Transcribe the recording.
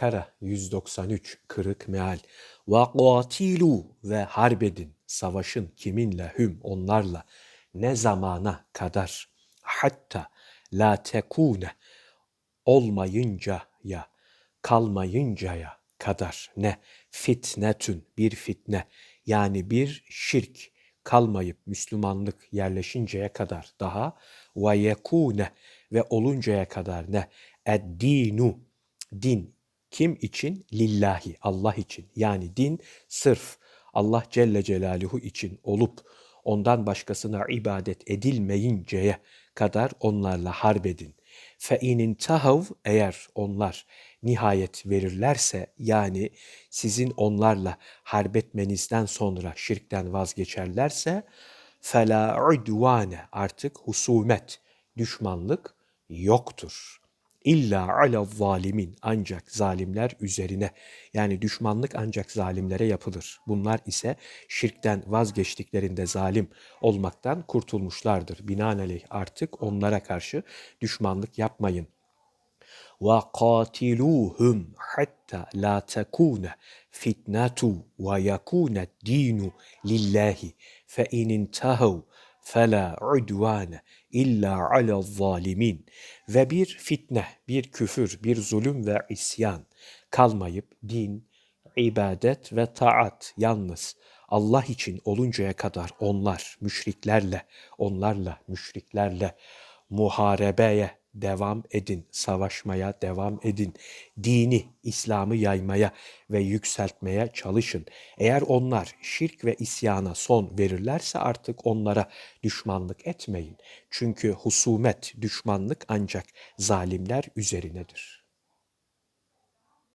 Bakara 193 kırık meal. Ve qatilu ve harbedin savaşın kiminle hüm onlarla ne zamana kadar? Hatta la tekune olmayınca ya kalmayıncaya kadar ne? Fitnetün bir fitne. Yani bir şirk kalmayıp Müslümanlık yerleşinceye kadar daha ve yekune ve oluncaya kadar ne? Eddinu din kim için? Lillahi Allah için. Yani din sırf Allah Celle Celaluhu için olup ondan başkasına ibadet edilmeyinceye kadar onlarla harbedin. Fe inin tahav eğer onlar nihayet verirlerse yani sizin onlarla harbetmenizden sonra şirkten vazgeçerlerse fela udvane artık husumet, düşmanlık yoktur. İlla ala zalimin ancak zalimler üzerine yani düşmanlık ancak zalimlere yapılır. Bunlar ise şirkten vazgeçtiklerinde zalim olmaktan kurtulmuşlardır. Binaenaleyh artık onlara karşı düşmanlık yapmayın. Ve katiluhum hatta la tekune fitnetu ve yakune dinu lillahi fe in fela udvane illa ala zalimin ve bir fitne, bir küfür, bir zulüm ve isyan kalmayıp din, ibadet ve taat yalnız Allah için oluncaya kadar onlar müşriklerle, onlarla müşriklerle muharebeye devam edin, savaşmaya devam edin. Dini, İslam'ı yaymaya ve yükseltmeye çalışın. Eğer onlar şirk ve isyana son verirlerse artık onlara düşmanlık etmeyin. Çünkü husumet, düşmanlık ancak zalimler üzerinedir.